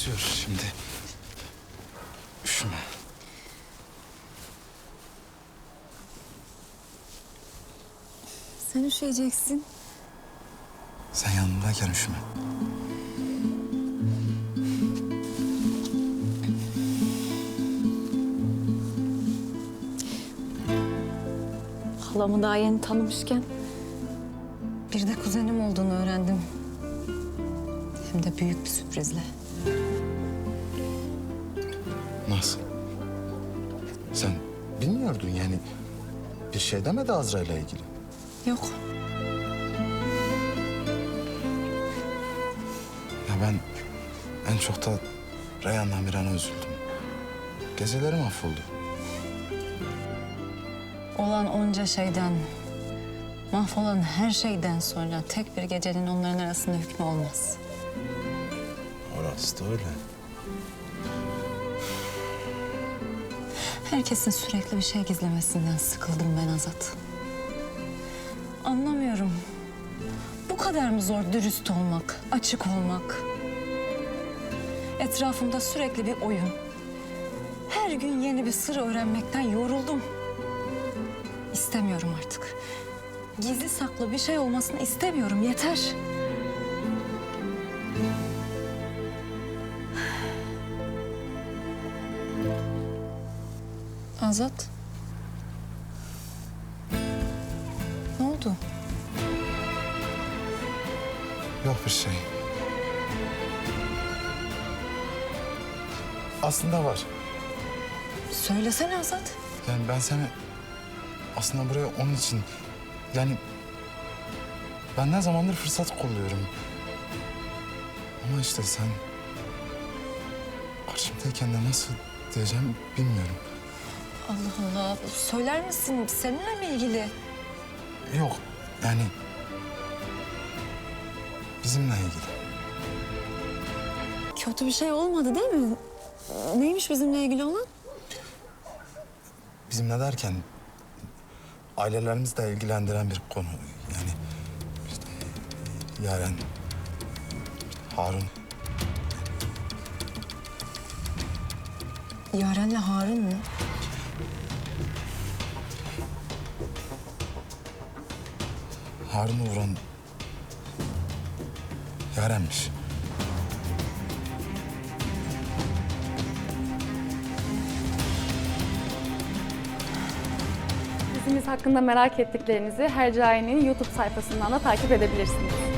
esiyor şimdi. Üşüme. Sen üşüyeceksin. Sen yanımdayken üşüme. Halamı daha yeni tanımışken bir de kuzenim olduğunu öğrendim. Hem de büyük bir sürprizle. Nasıl? Sen bilmiyordun yani. Bir şey demedi Azra'yla ilgili. Yok. Ya ben en çok da Reyhan'la Miran'a üzüldüm. Geceleri mahvoldu. Olan onca şeyden, mahvolan her şeyden sonra tek bir gecenin onların arasında hükmü olmaz. Orası da öyle. Herkesin sürekli bir şey gizlemesinden sıkıldım ben Azat. Anlamıyorum. Bu kadar mı zor dürüst olmak, açık olmak? Etrafımda sürekli bir oyun. Her gün yeni bir sır öğrenmekten yoruldum. İstemiyorum artık. Gizli saklı bir şey olmasını istemiyorum. Yeter. Azat. Ne oldu? Yok bir şey. Aslında var. Söylesene Azat. Yani ben seni aslında buraya onun için yani ben ne zamandır fırsat kolluyorum. Ama işte sen karşımdayken de nasıl diyeceğim bilmiyorum. Allah Allah. Söyler misin? Seninle mi ilgili? Yok yani bizimle ilgili. Kötü bir şey olmadı değil mi? Neymiş bizimle ilgili olan? Bizimle derken ailelerimizle ilgilendiren bir konu. Yani işte Yaren, Harun. Yaren'le Harun mu? Harun'u vuran Yaren'miş. Dizimiz hakkında merak ettiklerinizi Hercai'nin YouTube sayfasından da takip edebilirsiniz.